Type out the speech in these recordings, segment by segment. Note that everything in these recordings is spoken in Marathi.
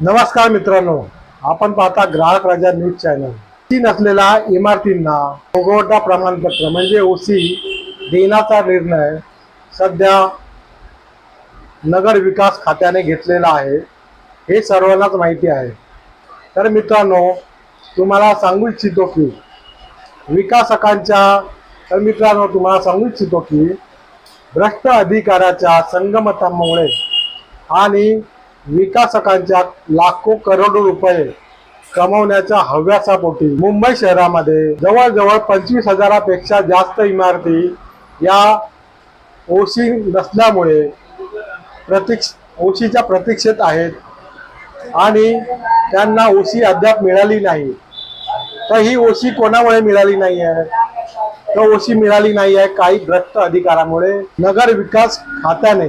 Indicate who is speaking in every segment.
Speaker 1: नमस्कार मित्रांनो आपण पाहता ग्राहक राजा न्यूज चॅनल. ती नसलेल्या इमारतींना भोगवटा प्रमाणपत्र म्हणजे ओसी देण्याचा निर्णय सध्या नगर विकास खात्याने घेतलेला आहे. हे सर्वांनाच माहिती आहे. तर मित्रांनो तुम्हाला सांगू इच्छितो की विकासकांच्या तर मित्रांनो तुम्हाला सांगू इच्छितो की भ्रष्ट अधिकाऱ्याच्या संगमतामुळे आणि विकासकांच्या लाखो करोडो रुपये कमवण्याच्या हव्यासापोटी मुंबई शहरामध्ये जवळजवळ पंचवीस हजारापेक्षा जास्त इमारती या ओशी नसल्यामुळे प्रतीक्ष ओशीच्या प्रतीक्षेत आहेत आणि त्यांना ओशी अद्याप मिळाली नाही. तर ही ओशी कोणामुळे मिळाली नाही आहे तर ओशी मिळाली नाही आहे काही भ्रष्ट अधिकारामुळे नगर विकास खात्याने.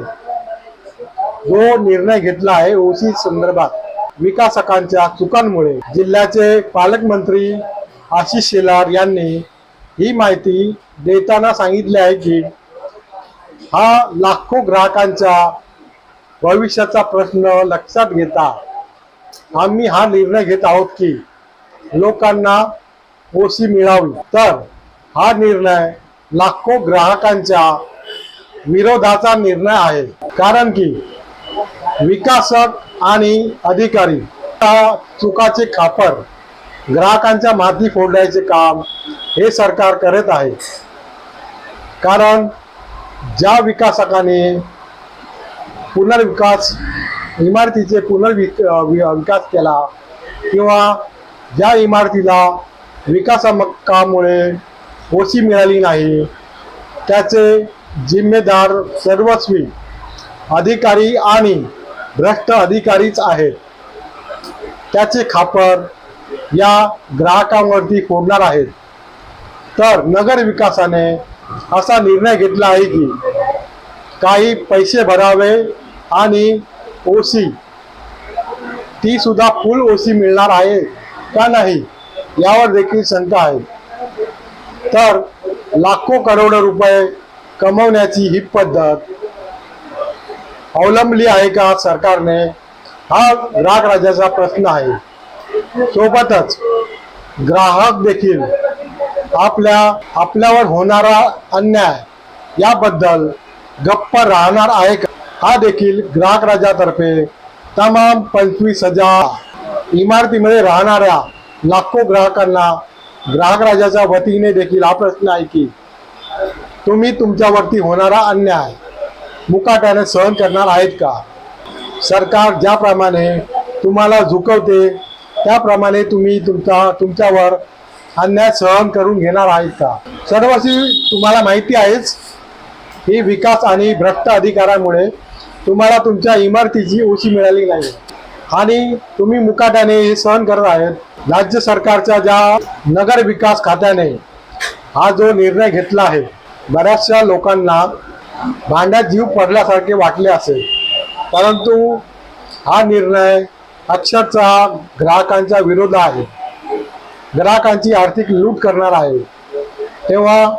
Speaker 1: जो निर्णय घेतला आहे ओसी संदर्भात विकासकांच्या चुकांमुळे. जिल्ह्याचे पालकमंत्री आशिष शेलार यांनी ही माहिती देताना सांगितले आहे की हा लाखो ग्राहकांच्या भविष्याचा प्रश्न लक्षात घेता आम्ही हा निर्णय घेत आहोत की लोकांना ओसी मिळावी. तर हा निर्णय लाखो ग्राहकांच्या विरोधाचा निर्णय आहे. कारण की विकासक आणि अधिकारी चुकाचे खापर ग्राहकांच्या माती फोडण्याचे काम हे सरकार करत आहे. कारण ज्या विकासकाने पुनर्विकास इमारतीचे पुनर्विक वि- विकास केला किंवा ज्या इमारतीला विकासकामुळे ओसी मिळाली नाही त्याचे जिम्मेदार सर्वस्वी अधिकारी आणि भ्रष्ट अधिकारीच आहेत. त्याचे खापर या ग्राहकांवरती फोडणार आहेत. तर नगर विकासाने असा निर्णय घेतला आहे की काही पैसे भरावे आणि ओसी ती सुद्धा फुल ओसी मिळणार आहे का नाही यावर देखील शंका आहे. तर लाखो करोड रुपये कमवण्याची ही पद्धत अवलंबली आहे का सरकारने? हा ग्राहक राजाचा प्रश्न आहे. सोबतच ग्राहक देखील आपल्या आपल्यावर होणारा अन्याय याबद्दल गप्प राहणार आहे का? हा देखील ग्राहक राजातर्फे तमाम पंचवीस हजार इमारतीमध्ये राहणाऱ्या लाखो ग्राहकांना ग्राहक राजाच्या वतीने देखील हा प्रश्न आहे की तुम्ही तुमच्यावरती होणारा अन्याय मुकाट्याने सहन करणार आहेत का? सरकार ज्याप्रमाणे तुम्हाला झुकवते त्याप्रमाणे तुम्ही तुमचा तुमच्यावर अन्याय सहन करून घेणार आहेत का? सर्वशी तुम्हाला माहिती आहेच ही विकास आणि भ्रष्ट अधिकारामुळे तुम्हाला तुमच्या इमारतीची ओशी मिळाली नाही. आणि तुम्ही मुकाट्याने हे सहन करत आहेत. राज्य सरकारच्या ज्या नगर विकास खात्याने हा जो निर्णय घेतला आहे बऱ्याचशा लोकांना भांड्यात जीव पडल्यासारखे वाटले असेल. परंतु हा निर्णय अक्षरशः ग्राहकांच्या विरोध आहे. ग्राहकांची आर्थिक लूट करणार आहे. तेव्हा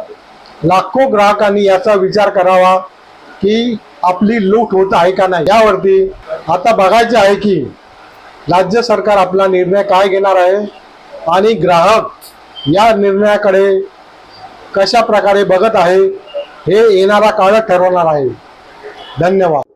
Speaker 1: लाखो ग्राहकांनी याचा विचार करावा की आपली लूट होत आहे का नाही. यावरती आता बघायचे आहे की राज्य सरकार आपला निर्णय काय घेणार आहे आणि ग्राहक या निर्णयाकडे कशा प्रकारे बघत आहे हे येणारा काळ ठरवणार आहे. धन्यवाद.